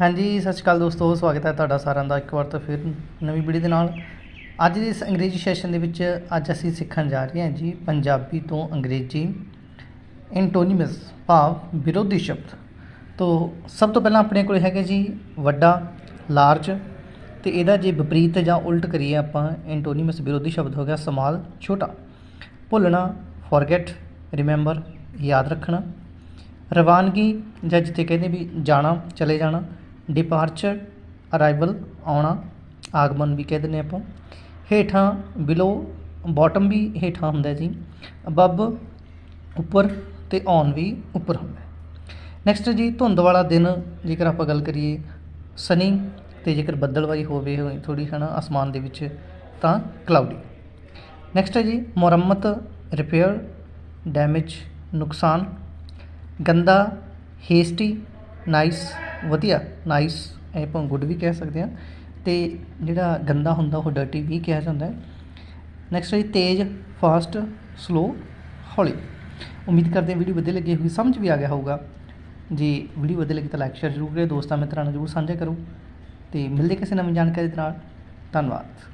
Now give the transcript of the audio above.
ਹਾਂਜੀ, ਸਤਿ ਸ਼੍ਰੀ ਅਕਾਲ ਦੋਸਤੋ, ਸਵਾਗਤ ਹੈ ਤੁਹਾਡਾ ਸਾਰਿਆਂ ਦਾ ਇੱਕ ਵਾਰ ਤਾਂ ਫਿਰ ਨਵੀਂ ਵੀਡੀਓ ਦੇ ਨਾਲ। ਅੱਜ ਦੇ ਇਸ ਅੰਗਰੇਜ਼ੀ ਸੈਸ਼ਨ ਦੇ ਵਿੱਚ ਅੱਜ ਅਸੀਂ ਸਿੱਖਣ ਜਾ ਰਹੇ ਹਾਂ ਜੀ ਪੰਜਾਬੀ ਤੋਂ ਅੰਗਰੇਜ਼ੀ। ਐਂਟੋਨੀਮਸ ਭਾਵ ਵਿਰੋਧੀ ਸ਼ਬਦ। ਤੋਂ ਸਭ ਤੋਂ ਪਹਿਲਾਂ ਆਪਣੇ ਕੋਲ ਹੈਗਾ ਜੀ ਵੱਡਾ ਲਾਰਜ ਤੇ ਇਹਦਾ ਜੇ ਵਿਪਰੀਤ ਜਾਂ ਉਲਟ ਕਰੀਏ ਆਪਾਂ ਐਂਟੋਨੀਮਸ ਵਿਰੋਧੀ ਸ਼ਬਦ ਹੋ ਗਿਆ ਸਮਾਲ, ਛੋਟਾ। ਭੁੱਲਣਾ ਫੋਰਗੇਟ ਰਿਮੈਂਬਰ ਯਾਦ ਰੱਖਣਾ। ਰਵਾਨਗੀ ਜਾਂ ਜਿੱਥੇ ਕਹਿੰਦੇ ਵੀ ਜਾਣਾ, ਚਲੇ ਜਾਣਾ। ਡਿਪਾਰਚਰ ਅਰਾਈਵਲ ਆਉਣਾ, ਆਗਮਨ ਵੀ ਕਹਿ ਦਿੰਦੇ ਆਪਾਂ। ਹੇਠਾਂ ਬਿਲੋ ਬਾਟਮ ਵੀ ਹੇਠਾਂ ਹੁੰਦਾ ਜੀ। ਅਬਵ ਉੱਪਰ ਤੇ ਔਨ ਵੀ ਉੱਪਰ ਹੁੰਦਾ ਨੈਕਸਟ ਜੀ, ਧੁੰਦ ਵਾਲਾ ਦਿਨ, ਜੇਕਰ ਆਪਾਂ ਗੱਲ ਕਰੀਏ ਸਨੀ ਤੇ ਜੇਕਰ ਬੱਦਲਵਾਈ ਹੋਵੇ ਹੋਏ ਥੋੜੀ ਹਨਾ, ਅਸਮਾਨ ਦੇ ਵਿੱਚ, ਤਾਂ ਕਲਾਉਡੀ ਨੈਕਸਟ ਹੈ ਜੀ, ਮੁਰੰਮਤ ਰਿਪੇਅਰ ਡੈਮੇਜ ਨੁਕਸਾਨ। ਗੰਦਾ ਹੇਸਟੀ ਨਾਈਸ ਵਧੀਆ ਨਾਈਸ ਆਪਾਂ ਗੁੱਡ ਵੀ ਕਹਿ ਸਕਦੇ ਹਾਂ। ਤੇ ਜਿਹੜਾ ਗੰਦਾ ਹੁੰਦਾ, ਉਹ ਡਰਟੀ ਵੀ ਕਿਹਾ ਜਾਂਦਾ ਹੈ। ਨੈਕਸਟ ਹੈ ਤੇਜ਼ ਫਾਸਟ ਸਲੋ ਹੌਲੀ। ਉਮੀਦ ਕਰਦੇ ਹਾਂ ਵੀਡੀਓ ਵਧੀਆ ਲੱਗੀ ਹੋਈ ਸਮਝ ਵੀ ਆ ਗਿਆ ਹੋਊਗਾ। ਜੇ ਵੀਡੀਓ ਵਧੀਆ ਲੱਗੀ ਤਾਂ ਲਾਈਕ ਸ਼ੇਅਰ ਜ਼ਰੂਰ ਕਰਿਓ। ਦੋਸਤਾਂ ਮਿੱਤਰਾਂ ਨਾਲ ਜ਼ਰੂਰ ਸਾਂਝਾ ਕਰੋ। ਤੇ ਮਿਲਦੇ ਕਿਸੇ ਨਵੀਂ ਜਾਣਕਾਰੀ ਦੇ ਨਾਲ। ਧੰਨਵਾਦ।